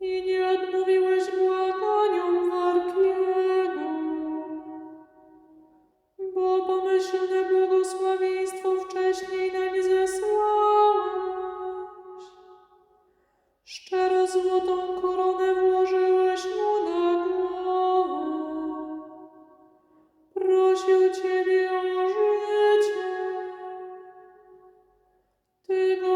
i nie odmówiłeś błaganiom warkiego, bo pomyślne błogosławieństwo wcześniej nań zesłałeś. Szczero złotą koronę włożyłeś mu na głowę. Prosił Ciebie o życie. Ty go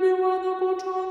była na początku.